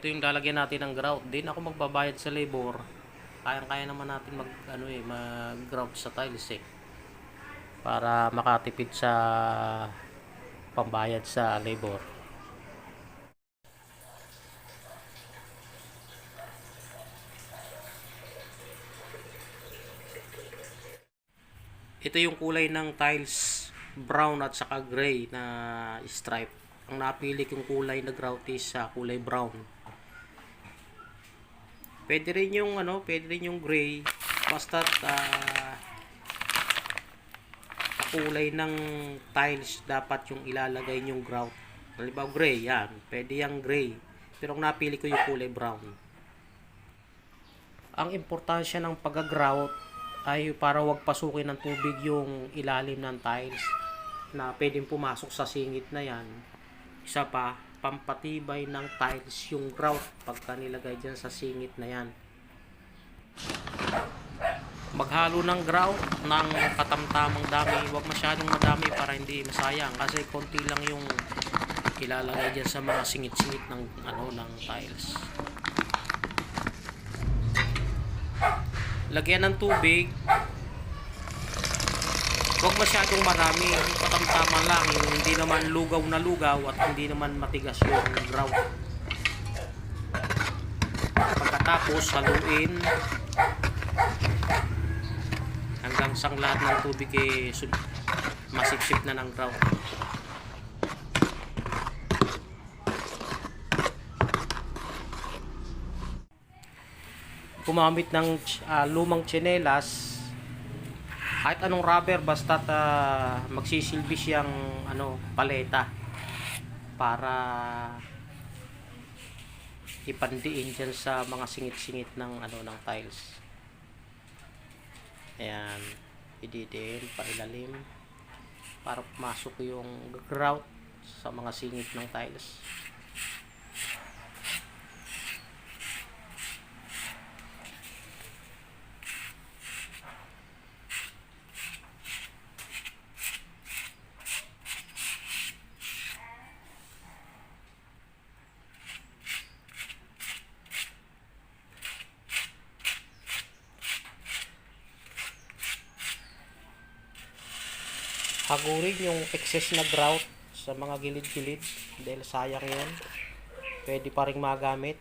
ito yung lalagyan natin ng grout. Din ako magbabayad sa labor. Kayang-kaya naman natin mag ano eh, mag-grout sa tiles eh. Para makatipid sa pambayad sa labor. Ito yung kulay ng tiles brown at saka gray na stripe. Ang napili kong kulay na grout is sa kulay brown. Pwede rin yung ano, pwede rin yung gray. Basta ah, kulay ng tiles dapat yung ilalagay yung grout. Halimbawa gray, yan. Pwede yung gray. Pero ang napili ko yung kulay brown. Ang importansya ng pag-grout ay para wag pasukin ng tubig yung ilalim ng tiles na pwedeng pumasok sa singit na yan. Isa pa, pampatibay ng tiles yung grout pagka nilagay dyan sa singit na yan. Maghalo ng grout ng katamtamang dami. Huwag masyadong madami para hindi masayang kasi konti lang yung ilalagay dyan sa mga singit-singit ng ano ng tiles. Lagyan ng tubig. Huwag masyadong marami. Yung katamtama lang. Yung hindi naman lugaw na lugaw at hindi naman matigas yung grout. Pagkatapos, haluin hanggang sang lahat ng tubig eh, masipsip na ng grout. Gumamit ng ah, lumang tsinelas kahit anong rubber basta magsisilbi siyang ano paleta para ipandiin dyan sa mga singit-singit ng ano ng tiles. Ayan, ididiin pailalim para pumasok yung grout sa mga singit ng tiles. Hagurin yung excess na grout sa mga gilid-gilid dahil sayang yun. Pwede pa rin magamit.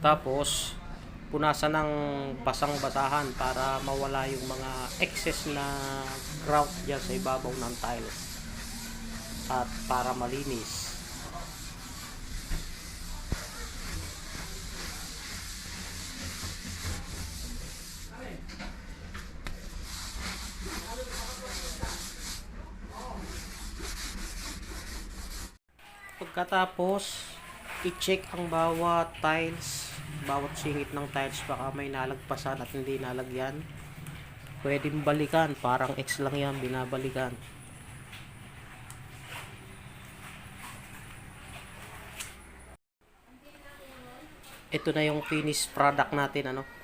Tapos, punasan ng basang-basahan para mawala yung mga excess na grout dyan sa ibabaw ng tiles. At para malinis. Pagkatapos, i-check ang bawat tiles, bawat singit ng tiles baka may nalagpasan at hindi nalagyan. Pwedeng balikan, parang X lang yan, binabalikan. Ito na yung finished product natin ano.